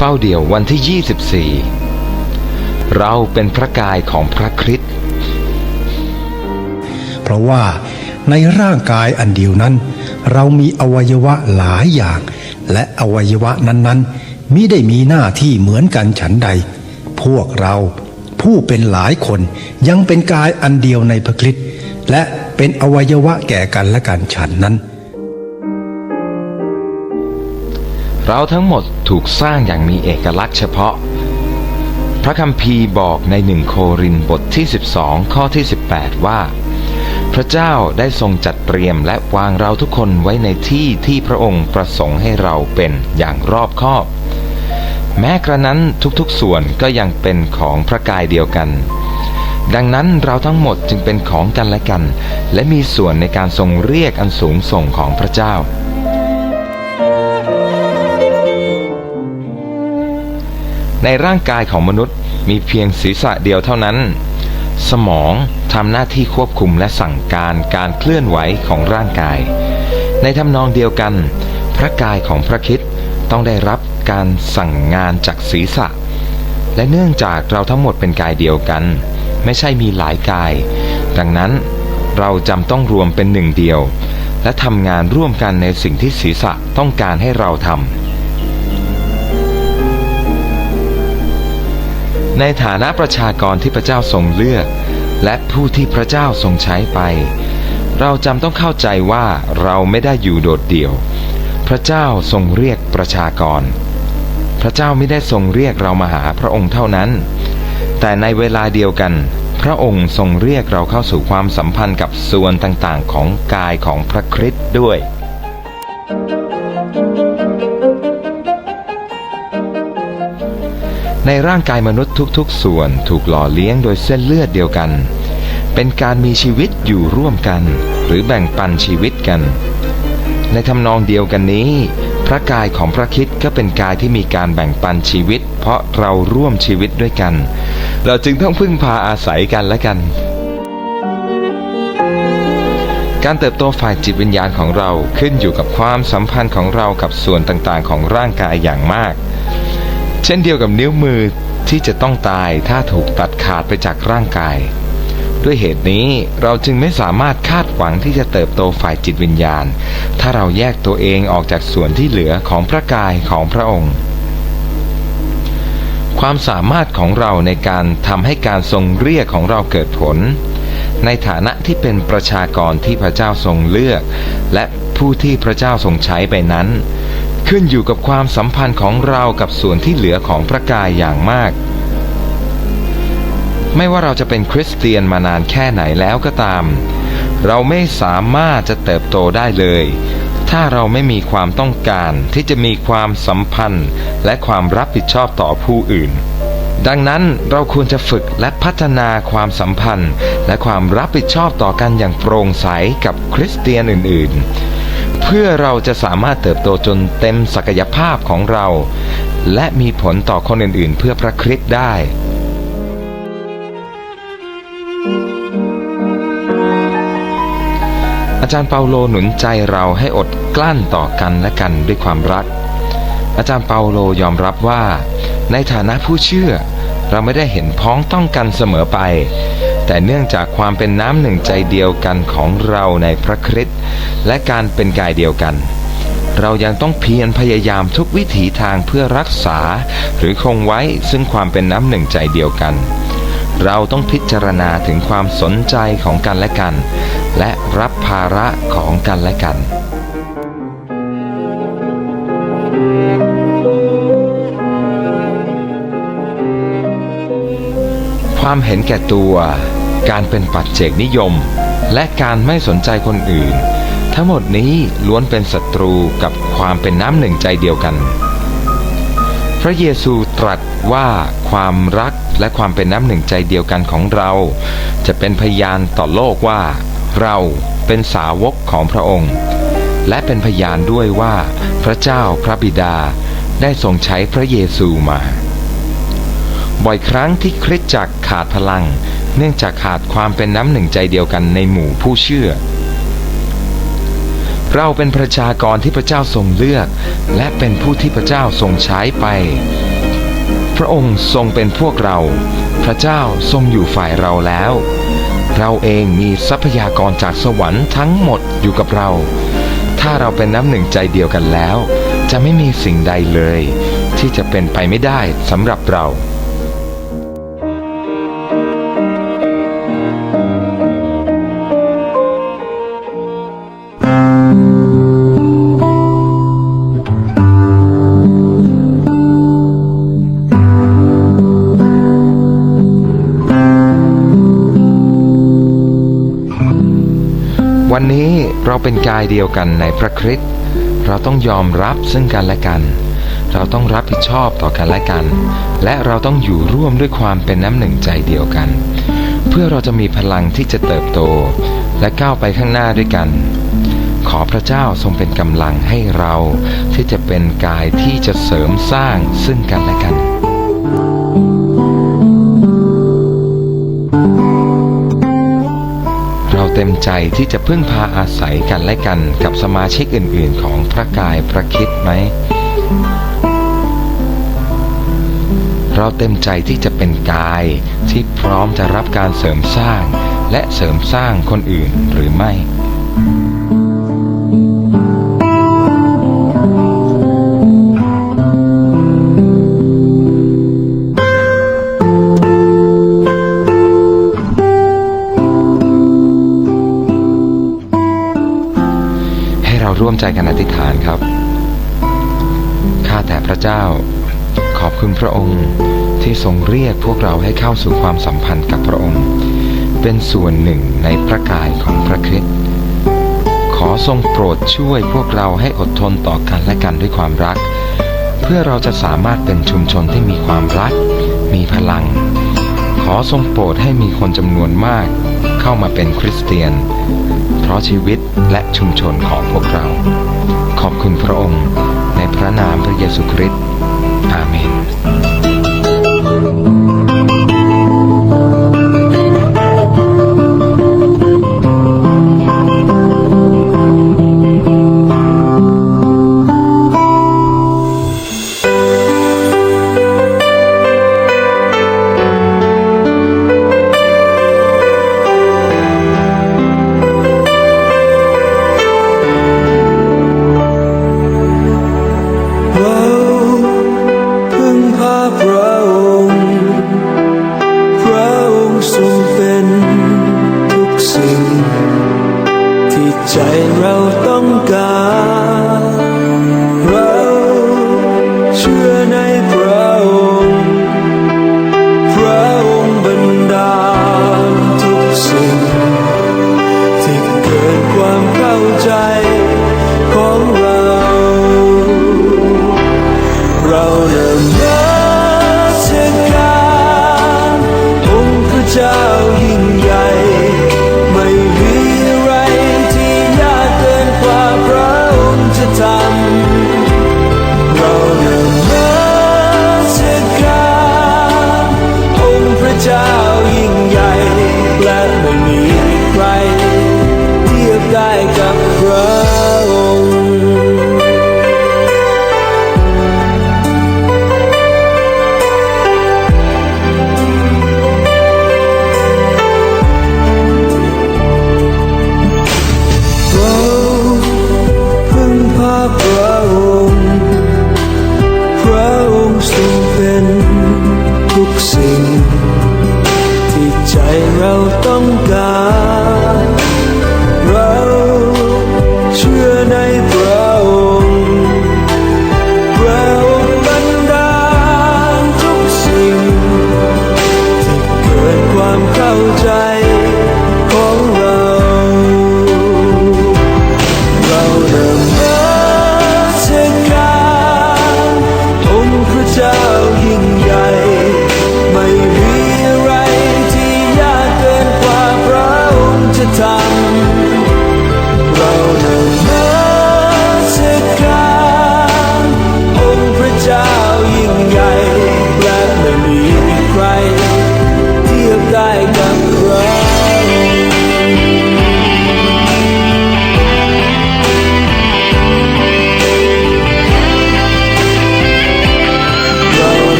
เฝ้าเดี่ยววันที่ 24 เราเป็นพระกายของพระคริสต์เพราะว่าในร่างกายอันเดียวนั้น เรามีอวัยวะหลายอย่าง และอวัยวะนั้นๆมิได้มีหน้าที่เหมือนกันฉันใด พวกเราผู้เป็นหลายคนยังเป็นกายอันเดียวในพระคริสต์และเป็นอวัยวะแก่กันและกันฉันนั้น เราทั้งหมดถูกสร้างอย่างมีเอกลักษณ์เฉพาะ พระคัมภีร์บอกในหนึ่งโครินบทที่ 12 ข้อที่ 18 ว่า พระเจ้าได้ทรงจัดเตรียมและวางเราทุกคนไว้ในที่ที่พระองค์ประสงค์ให้เราเป็นอย่างรอบคอบ แม้กระนั้นทุกๆส่วนก็ยังเป็นของพระกายเดียวกันดังนั้นเราทั้งหมดจึงเป็นของกันและกัน และมีส่วนในการทรงเรียกอันสูงส่งของพระเจ้า ในร่างกายของมนุษย์มีเพียงศีรษะเดียวเท่านั้น สมองทำหน้าที่ควบคุมและสั่งการการเคลื่อนไหวของร่างกาย ในทำนองเดียวกัน พระกายของพระคิดต้องได้รับการสั่งงานจากศีรษะ และเนื่องจากเราทั้งหมดเป็นกายเดียวกัน ไม่ใช่มีหลายกาย ดังนั้นเราจำต้องรวมเป็นหนึ่งเดียว และทำงานร่วมกันในสิ่งที่ศีรษะต้องการให้เราทำ ในฐานะประชากรที่พระเจ้าทรงเลือก และผู้ที่พระเจ้าทรงใช้ไป เราจำต้องเข้าใจว่าเราไม่ได้อยู่โดดเดี่ยว พระเจ้าทรงเรียกประชากร พระเจ้าไม่ได้ทรงเรียกเรามาหาพระองค์เท่านั้น แต่ในเวลาเดียวกัน พระองค์ทรงเรียกเราเข้าสู่ความสัมพันธ์กับส่วนต่างๆ ของกายของพระคริสต์ด้วย ในร่างกายมนุษย์ทุกๆ ส่วนถูกหล่อเลี้ยงโดยเส้นเลือดเดียวกัน เป็นการมีชีวิตอยู่ร่วมกัน หรือแบ่งปันชีวิตกัน ในทำนองเดียวกันนี้ พระกายของพระคิดก็เป็นกายที่มีการแบ่งปันชีวิต เพราะเราร่วมชีวิตด้วยกัน เราจึงต้องพึ่งพาอาศัยกันและกันการเติบโตฝ่ายจิตวิญญาณของเราขึ้นอยู่กับความสัมพันธ์ของเรากับส่วนต่างๆ ของร่างกายอย่างมาก ช่นเดียวกับนิ้วมือที่จะต้องตายถ้าถูกตัดขาดไปจากร่างกาย ด้วยเหตุนี้เราจึงไม่สามารถคาดหวังที่จะเติบโตฝ่ายจิตวิญญาณ ถ้าเราแยกตัวเองออกจากส่วนที่เหลือของพระกายของพระองค์ความสามารถของเราในการทำให้การทรงเรียกของเราเกิดผล ในฐานะที่เป็นประชากรที่พระเจ้าทรงเลือก และผู้ที่พระเจ้าทรงใช้ไปนั้น ขึ้นอยู่กับความสัมพันธ์ของเรากับส่วนที่เหลือของพระกายอย่างมาก ไม่ว่าเราจะเป็นคริสเตียนมานานแค่ไหนแล้วก็ตาม เราไม่สามารถจะเติบโตได้เลย ถ้าเราไม่มีความต้องการที่จะมีความสัมพันธ์และความรับผิดชอบต่อผู้อื่น ดังนั้นเราควรจะฝึกและพัฒนาความสัมพันธ์ และความรับผิดชอบต่อกันอย่างโปร่งใสกับคริสเตียนอื่นๆ เพื่อเราจะสามารถเติบโตจนเต็มศักยภาพของเรา และมีผลต่อคนอื่นๆ เพื่อพระคริสต์ได้อาจารย์เปาโลหนุนใจเราให้อดกลั้นต่อกันและกันด้วยความรัก อาจารย์เปาโลยอมรับว่า ในฐานะผู้เชื่อ เราไม่ได้เห็นพ้องต้องกันเสมอไป แต่เนื่องจากความเป็นน้ำหนึ่งใจเดียวกันของเราในพระคริสต์และการเป็นกายเดียวกัน เรายังต้องเพียรพยายามทุกวิถีทางเพื่อรักษา หรือคงไว้ซึ่งความเป็นน้ำหนึ่งใจเดียวกัน เราต้องพิจารณาถึงความสนใจของกันและกัน และรับภาระของกันและกันความเห็นแก่ตัว การเป็นปัจเจกนิยม และการไม่สนใจคนอื่น ทั้งหมดนี้ล้วนเป็นศัตรูกับความเป็นน้ำหนึ่งใจเดียวกัน พระเยซูตรัสว่าความรักและความเป็นน้ำหนึ่งใจเดียวกันของเรา จะเป็นพยานต่อโลกว่า เราเป็นสาวกของพระองค์ และเป็นพยานด้วยว่าพระเจ้าพระบิดาได้ทรงใช้พระเยซูมา บ่อยครั้งที่คริสตจักรขาดพลัง เนื่องจากขาดความเป็นน้ำหนึ่งใจเดียวกันในหมู่ผู้เชื่อ เราเป็นประชากรที่พระเจ้าทรงเลือก และเป็นผู้ที่พระเจ้าทรงใช้ไป พระองค์ทรงเป็นพวกเรา พระเจ้าทรงอยู่ฝ่ายเราแล้ว เราเองมีทรัพยากรจากสวรรค์ทั้งหมดอยู่กับเรา ถ้าเราเป็นน้ำหนึ่งใจเดียวกันแล้ว จะไม่มีสิ่งใดเลย ที่จะเป็นไปไม่ได้สำหรับเรา เราเป็นกายเดียวกันในพระคริสต์เราต้องยอมรับซึ่งกันและกัน เราต้องรับผิดชอบต่อกันและกัน และเราต้องอยู่ร่วมด้วยความเป็นน้ำหนึ่งใจเดียวกัน เพื่อเราจะมีพลังที่จะเติบโต และก้าวไปข้างหน้าด้วยกัน ขอพระเจ้าทรงเป็นกำลังให้เราที่จะเป็นกายที่จะเสริมสร้างซึ่งกันและกัน เต็มใจที่จะพึ่งพาอาศัยกันและกันกับสมาชิกอื่นๆ ของพระกายพระคิดไหม เราเต็มใจที่จะเป็นกายที่พร้อมจะรับการเสริมสร้าง และเสริมสร้างคนอื่นหรือไม่ ร่วมใจกันอธิษฐานครับ ข้าแต่พระเจ้า ขอบคุณพระองค์ที่ทรงเรียกพวกเราให้เข้าสู่ความสัมพันธ์กับพระองค์ เป็นส่วนหนึ่งในพระกายของพระคริสต์ขอทรงโปรดช่วยพวกเราให้อดทนต่อกันและกันด้วยความรัก เพื่อเราจะสามารถเป็นชุมชนที่มีความรัก มีพลัง ขอทรงโปรดให้มีคนจำนวนมาก เข้ามาเป็นคริสเตียน ราะชีวิตและชุมชนของพวกเรา ขอบคุณพระองค์ในพระนามพระเยซูคริสต์อาเมน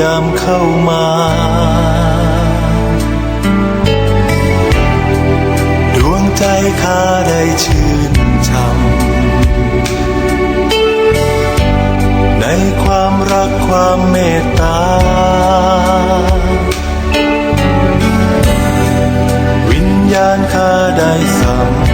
ยามเข้ามาดวงใจข้าได้ชื่นชมในความรักความเมตตา วิญญาณข้าได้สัม